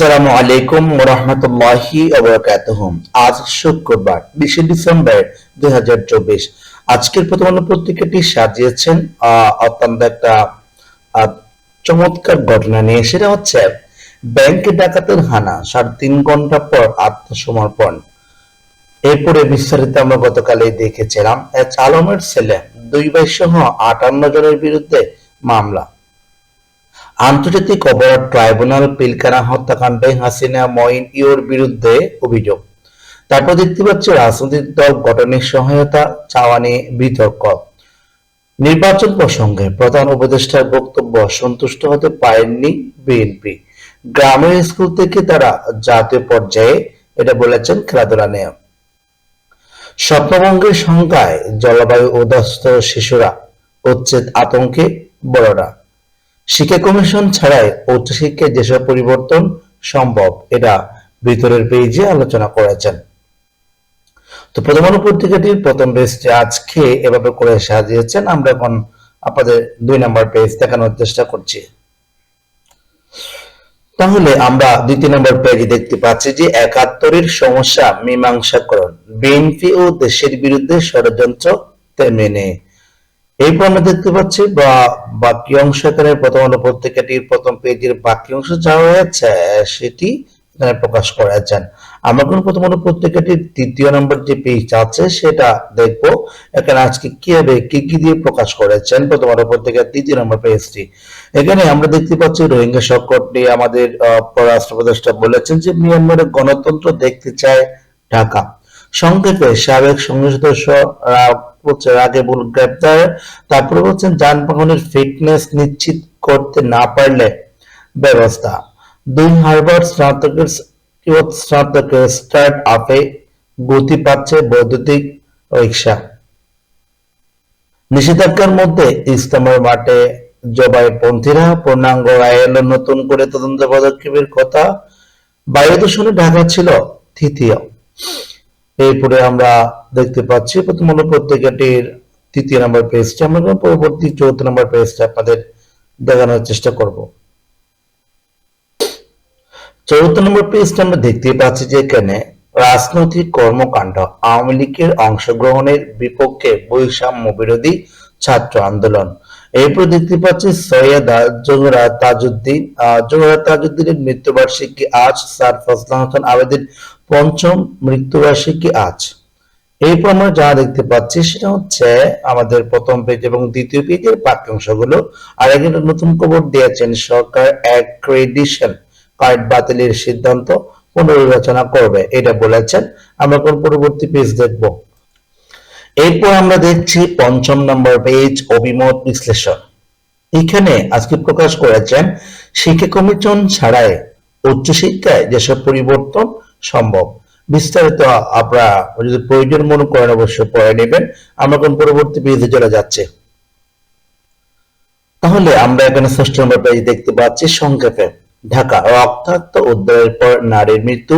আসসালামু আলাইকুম রহমতুল্লাহি আজ শুক্রবার, বিশে ডিসেম্বর দুই আজকের প্রথম পত্রিকাটি সাজিয়েছেন অত্যন্ত একটা চমৎকার ঘটনা নিয়ে। সেটা হচ্ছে, ব্যাংকে ডাকাতের হানা, সাড়ে তিন ঘণ্টা পর আত্মসমর্পণ। এরপরে বিস্তারিত আমরা গতকালই দেখেছিলাম আলমের ছেলে, দুই ভাই সহ আটান্ন জনের বিরুদ্ধে মামলা। আন্তর্জাতিক অপরাধ ট্রাইব্যুনাল পিলকানা হত্যাকাণ্ডে হাসিনা, মঈন ইওর বিরুদ্ধে অভিযোগ। তারপর দেখতে পাচ্ছি রাজনৈতিক দল গঠনের সহায়তা চাওয়া নিয়ে বিতর্ক। নির্বাচন প্রসঙ্গে প্রধান উপদেষ্টার বক্তব্য সন্তুষ্ট হতে পারেননি বিএনপি। গ্রামের স্কুল থেকে তারা জাতীয় পর্যায়ে, এটা বলেছেন খেলাধুলা নিয়ে। স্বপ্নভঙ্গের সংখ্যায় জলবায়ু উদস্ত শিশুরা, উচ্ছেদ আতঙ্কে বড়রা। শিক্ষা কমিশন ছাড়াই উচ্চশিক্ষায় যেসব পরিবর্তন সম্ভব, এটা ভিতরের পেজে আলোচনা করেছেন। তো প্রথম পত্রিকাটির প্রথম পেজটি আজকে এভাবে করে সাজিয়েছেন। আমরা এখন আপনাদের দুই নম্বর পেজ দেখানোর চেষ্টা করছি। তাহলে আমরা দ্বিতীয় নম্বর পেজে দেখতে পাচ্ছি যে একাত্তরের সমস্যা মীমাংসাকরণ। বিএনপি ও দেশের বিরুদ্ধে ষড়যন্ত্র তেমনি এরপর আমরা দেখতে পাচ্ছি, বা বাকি অংশ এখানে প্রথম আলো পত্রিকাটির প্রথম পেজের বাকি অংশ যা হয়েছে সেটি এখানে প্রকাশ করা করেছেন। আমরা কোন প্রথম আলো পত্রিকাটির তৃতীয় নম্বর যে পেজ আছে, সেটা দেখব। এখানে আজকে কীভাবে, কি কি দিয়ে প্রকাশ করেছেন প্রথম আলো পত্রিকার তৃতীয় নম্বর পেজটি এখানে আমরা দেখতে পাচ্ছি, রোহিঙ্গা সংকট নিয়ে আমাদের পররাষ্ট্র উপদেষ্টা বলেছেন যে মিয়ানমারে গণতন্ত্র দেখতে চায় ঢাকা। সংক্ষেপে সাবেক সংসদ সদস্য আহ, বলছে রাগেবুল গ্রেপ্তার। তারপরে বলছেন যানবাহনের ফিটনেস নিশ্চিত করতে না পারলে ব্যবস্থা। দুই হার্ভার্ড স্নাতকের স্নাতকের স্টার্ট আপে গতি পাচ্ছে বৈদ্যুতিক রিক্সা। নিষেধাজ্ঞার মধ্যে ইস্তেমার মাঠে জবাইপন্থীরা পূর্ণাঙ্গ রায় এলো নতুন করে তদন্ত পদক্ষেপের কথা। বায়ু দূষণে ঢাকা ছিল তৃতীয়। এরপরে আমরা দেখতে পাচ্ছি প্রথম হলো পত্রিকাটির তৃতীয় নম্বর পেজটা আমরা পরবর্তী চৌথ নম্বর পেজটা আপনাদের দেখানোর চেষ্টা করব। চৌদ্দ নম্বর পেজটা আমরা দেখতে পাচ্ছি যে এখানে রাজনৈতিক কর্মকাণ্ড আওয়ামী লীগের অংশগ্রহণের বিপক্ষে বৈষম্য বিরোধী ছাত্র আন্দোলন। এরপর দেখতে পাচ্ছি সৈয়দ জোহরা তাজউদ্দিন। জোহরা তাজউদ্দিনের মৃত্যুবার্ষিকী আজ, স্যার ফজলান হোসেন আবেদিন পঞ্চম মৃত্যুবার্ষিকী আজ। এরপর আমরা যা দেখতে পাচ্ছি সেটা হচ্ছে আমাদের প্রথম পেজ এবং দ্বিতীয় পেজের বাক্যাংশগুলো আর একটা নতুন খবর দিয়েছেন সরকার অ্যাক্রেডিশন কার্ড বাতিলের সিদ্ধান্ত পুনর্বিবেচনা করবে, এটা বলেছেন। আমরা কোন পরবর্তী পেজ দেখব। এরপর আমরা দেখছি পঞ্চম নম্বর পেজ, অভিমত, বিশ্লেষণ। এখানে আজকে প্রকাশ করেছেন শিক্ষা কমিশন ছাড়াই উচ্চশিক্ষায় যেসব পরিবর্তন সম্ভব। বিস্তারিত আপনারা যদি প্রয়োজন মনে করেন অবশ্যই পড়ে নেবেন। আমরা কোন পরবর্তী পেজে চলে যাচ্ছে। তাহলে আমরা এখানে ষষ্ঠ নম্বর পেজ দেখতে পাচ্ছি সংক্ষেপে। ঢাকা রক্তাক্ত উদ্ধারের পর নারীর মৃত্যু,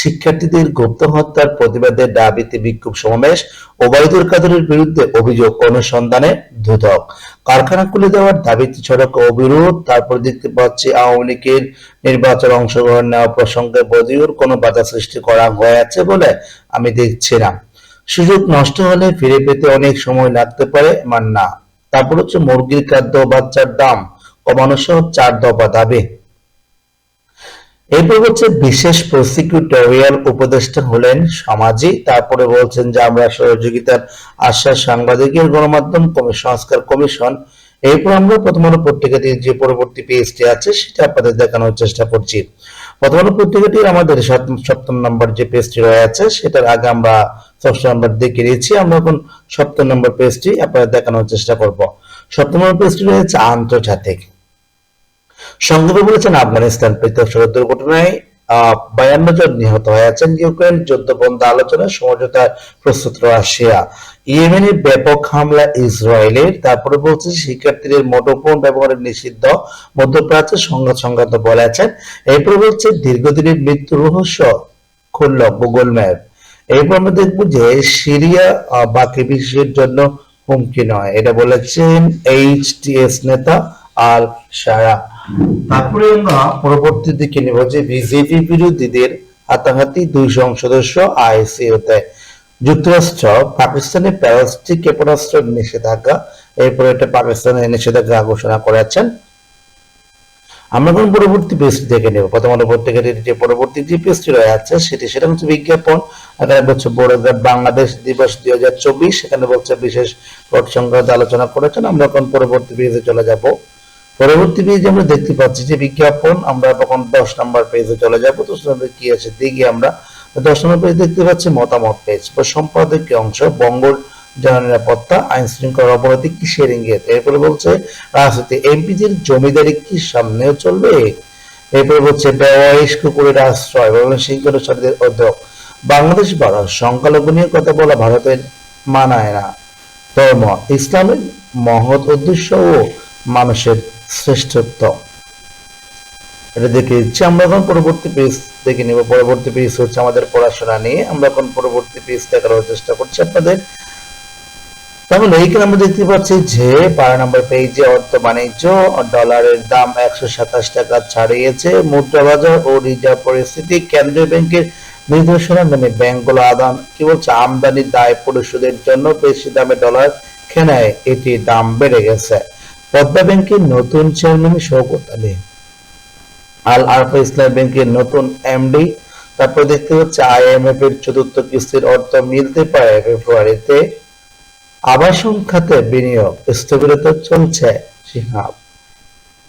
শিক্ষার্থীদের গুপ্ত হত্যার প্রতিবাদে দাবিতে বিক্ষোভ সমাবেশ, ওবায়দুল কাদেরের বিরুদ্ধে অভিযোগ অনুসন্ধানে দুদক কারখানা খুলে দেওয়ার দাবিতে সড়ক অবিরোধ, তারপর দেখতে পাচ্ছি আওয়ামী লীগের নির্বাচন অংশগ্রহণ নেওয়া প্রসঙ্গে বদিউর কোনো বাধা সৃষ্টি করা হয়েছে বলে আমি দেখছি না সুযোগ নষ্ট হলে ফিরে পেতে অনেক সময় লাগতে পারে মান না তারপর হচ্ছে মুরগির খাদ্য বাচ্চার দাম কমানো সহ চার দফা দাবি। এরপর হচ্ছে বিশেষ প্রসিকিউটোরিয়াল উপদেষ্টা হলেন সমাজী। তারপরে বলছেন যে, আমরা সহযোগিতার আশ্বাস সাংবাদিকের গণমাধ্যম সংস্কার কমিশন। এরপর আমরা প্রথম আলো যে পরবর্তী পেজটি আছে, সেটা আপনাদের দেখানোর চেষ্টা করছি। প্রথম আলো পত্রিকাটির আমাদের সপ্তম নম্বর যে পেজটি রয়েছে, সেটার আগে আমরা ষষ্ঠ নম্বর দেখে নিয়েছি। আমরা এখন সপ্তম নম্বর পেজটি আপনাদের দেখানোর চেষ্টা করব। সপ্তম নম্বর পেজটি রয়েছে আন্তর্জাতিক। সংক্ষেপে বলেছেন, আফগানিস্তান পৃথক দুর্ঘটনায় বায়ান্ন জন নিহত হয়েছেন ইউক্রেন যুদ্ধ বন্ধ আলোচনায় সমঝোতায় প্রস্তুত রাশিয়া। ইয়েমেনে ব্যাপক হামলা, ইসরায়েলের। তারপরে বলছে, শিক্ষার্থীদের মুঠোফোন ব্যবহারের নিষিদ্ধ মধ্যপ্রাচ্যের সংঘাত সংক্রান্ত বলেছেন। এরপর বলছে, দীর্ঘদিনের মৃত্যু রহস্য খুলল গুগল ম্যাপ। এরপর আমরা দেখব যে, সিরিয়া বাকি বিশ্বের জন্য হুমকি নয়। এটা বলেছেন এইচটিএস নেতা আল সারা তারপরে আমরা পরবর্তী দিকে নেব যে বিজেপি বিরোধীদের হাতাহাতি দুই সংসদ সদস্য আইসিওতে যুক্তরাষ্ট্র পাকিস্তানের প্যারাস্টিক ক্ষেপণাস্ত্র নিষেধাজ্ঞা, এরপরে এটা পাকিস্তানের নিষেধাজ্ঞা ঘোষণা করেছেন। আমরা কোন পরবর্তী পেজটি দেখে নেব। প্রথম আলো যে পরবর্তী যে পেজটি রয়েছে, সেটি সেটা হচ্ছে বিজ্ঞাপন। এখানে বলছে বড়গ্রাম বাংলাদেশ দিবস দুই হাজার চব্বিশ। সেখানে বলছে বিশেষ সংক্রান্ত আলোচনা করেছেন। আমরা এখন পরবর্তী পেজে চলে যাব। পরবর্তী পেজে আমরা দেখতে পাচ্ছি যে বিজ্ঞাপন, আমরা তখন দশ নম্বর পেজে চলে যাব। তো কি আছে? দেখি আমরা। দশ নম্বর পেজ দেখতে পাচ্ছি মতামত পেজ বা সম্পাদকীয় অংশ বঙ্গর জননিরাপত্তা আইন শৃঙ্খলার অবনতি কিসের ইঙ্গিত এরপরে বলছে রাজনীতি এমপিদের জমিদারি কি সামনেও চলবে? এরপরে বলছে কুকুরের আশ্রয় শৃঙ্খলাচারীদের অধ্যক্ষ। বাংলাদেশ ভারত সংখ্যালঘু নিয়ে কথা বলা ভারতের মানায় না। ধর্ম ইসলামের মহৎ উদ্দেশ্য ও মানুষের শ্রেষ্ঠত্ব। এটা দেখে দিচ্ছি। আমরা এখন পরবর্তী পেজ দেখে নিব। পরবর্তী পেজ হচ্ছে আমাদের পড়াশোনা নিয়ে। আমরা এখন পরবর্তী পেজ দেখার চেষ্টা করছি আপনাদের। তাহলে এইখানে আমরা দেখতে পাচ্ছি যে বারো নম্বর পেজে অর্থ বাণিজ্য ডলারের দাম একশো সাতাশ টাকা ছাড়িয়েছে। মুদ্রা বাজার ও রিজার্ভ পরিস্থিতি কেন্দ্রীয় ব্যাংকের নির্দেশনা মেনে ব্যাংকগুলো আদান, কি বলছে আমদানি দায় পরিশোধের জন্য বেশি দামে ডলার কেনায়। এটি দাম বেড়ে গেছে। পদ্মা ব্যাংকের নতুন চেয়ারম্যান শওকত আলী আল আরফা ইসলাম ব্যাংকের নতুন এমডি তারপর দেখতে হচ্ছে আইএমএফ এর চতুর্থ কিস্তির অর্থ মিলতে পারে ফেব্রুয়ারিতে। আবাসন খাতে বিনিয়োগ, স্থবিরতা চলছে সিহাব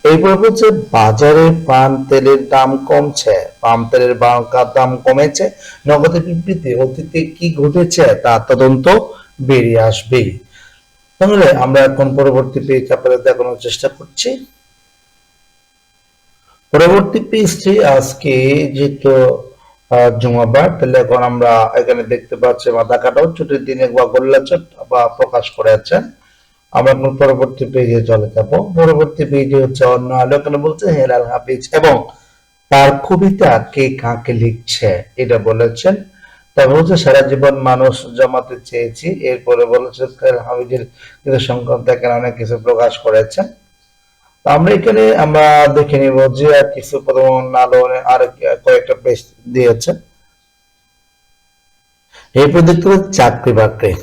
এইবার বলছে বাজারে পান তেলের দাম কমছে, পাম তেলের দাম কমেছে, নগদে বিবৃতি অতীতে কি ঘটেছে তা তদন্ত বেরিয়ে আসবে তাহলে আমরা এখন পরবর্তী পেজ আপনাদের দেখানোর চেষ্টা করছি। পরবর্তী পেজটি আজকে যেহেতু জুমাবার, তাহলে এখন আমরা এখানে দেখতে পাচ্ছি মাথা কাটাও, ছুটির দিনে বা গোল্লাচট বা প্রকাশ করেছেন আমরা এখন পরবর্তী পেজে চলে যাব। পরবর্তী পেজে হচ্ছে অন্য আলো এখানে বলছে, হেলাল হাফিজ এবং তার কবিতা কে কাকে লিখছে, এটা বলেছেন। তারপর হচ্ছে সারা জীবন মানুষ জমাতে চেয়েছি। এরপরে বলেছে হাফিজের কিছু সংক্রান্ত এখানে অনেক কিছু প্রকাশ করেছেন আমরা এখানে, আমরা দেখে নিব যে আর কিছু প্রথম আলো আর কয়েকটা পেজ দিয়েছে। এরপর দেখতে চাকরি বাকরি।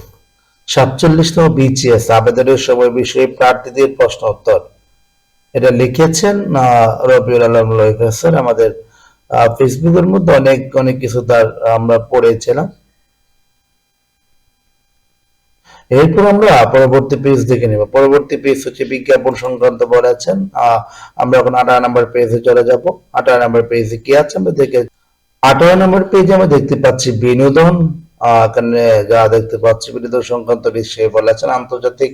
সাতচল্লিশতম বিজিএস আবেদনের সময় বিষয়ে প্রার্থীদের প্রশ্ন উত্তর। এটা লিখেছেন রবিউল আলম লিখেছেন আমাদের ফেসবুকের মধ্যে অনেক অনেক কিছু তার, আমরা পড়েছিলাম। এরপর আমরা পরবর্তী পেজ দেখে নেব। পরবর্তী পেজ হচ্ছে বিজ্ঞাপন সংক্রান্ত বলেছেন। আমরা এখন আঠারো নম্বর পেজে চলে যাব। আঠারো নম্বর পেজে কি আছে আমরা দেখে আঠারো নম্বর পেজে আমরা দেখতে পাচ্ছি বিনোদন। এখানে যা দেখতে পাচ্ছি বিনোদন সংক্রান্ত বিষয়ে বলেছেন, আন্তর্জাতিক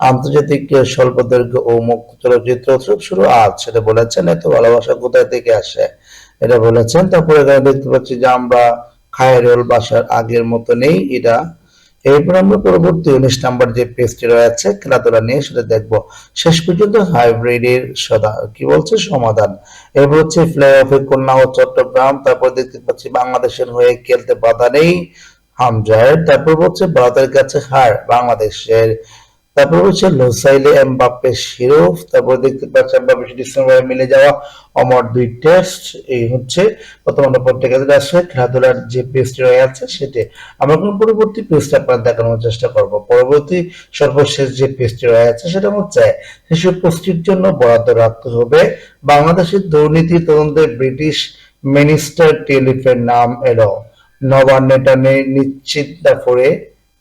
আন্তর্জাতিক স্বল্প দৈর্ঘ্য ও মুক্ত চলচ্চিত্র উৎসব শুরু আজ, সেটা বলেছেন। এত ভালোবাসা কোথায় থেকে আসে? এটা বলেছেন। তারপরে দেখতে পাচ্ছি যে আমরা খায়রুল বাসার আগের মতো নেই, এটা। এরপর আমরা পরবর্তী উনিশ নাম্বার যে পেজটি রয়েছে, খেলাধুলা নিয়ে সেটা দেখব। শেষ পর্যন্ত হাইব্রিডের সদা, কি বলছে? সমাধান। এরপর হচ্ছে প্লে অফে কন্যা ও চট্টগ্রাম, তারপর দেখতে পাচ্ছি বাংলাদেশের হয়ে খেলতে বাধা নেই হামজায়ের তারপর হচ্ছে ভারতের কাছে হার, বাংলাদেশের। তারপর হচ্ছে লোসাইলে এমবাপ্পে শিরোফ, তারপর দেখতে পাচ্ছি এমবাপ্পে ডিসেম্বরে মিলে যাওয়া অমর দুই টেস্ট। এই হচ্ছে প্রথম বর্তমানে প্রত্যেকের আসে খেলাধুলার যে পেজটি রয়েছে সেটি আমরা কোন পরবর্তী পেজটা আপনার দেখানোর চেষ্টা করব। পরবর্তী সর্বশেষ যে পেজটি রয়েছে সেটা হচ্ছে শিশু পুষ্টির জন্য বরাদ্দ রাখতে হবে। বাংলাদেশের দুর্নীতি তদন্তে ব্রিটিশ মিনিস্টার টেলিফের নাম এলো। নবান্ন এটা নিশ্চিত করে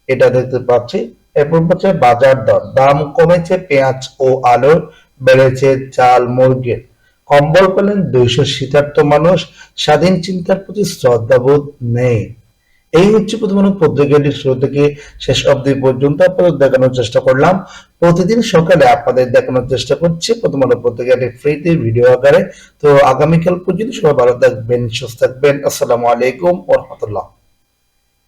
এটা দেখতে পাচ্ছি। এরপর হচ্ছে বাজার দর। দাম কমেছে, পেঁয়াজ ও আলুর বেড়েছে চাল মুরগির কম্বল পেলেন দুইশো শীতার্থ মানুষ। স্বাধীন চিন্তার প্রতি শ্রদ্ধাবোধ নেই। এই হচ্ছে প্রথম পত্রিকাটির শুরু থেকে শেষ অবধি পর্যন্ত আপনাদের দেখানোর চেষ্টা করলাম। প্রতিদিন সকালে আপনাদের দেখানোর চেষ্টা করছি প্রথম পত্রিকাটি ফ্রিতে ভিডিও আকারে। তো আগামীকাল পর্যন্ত সবাই ভালো থাকবেন, সুস্থ থাকবেন। আসসালামু আলাইকুম ও রহমতুল্লাহ।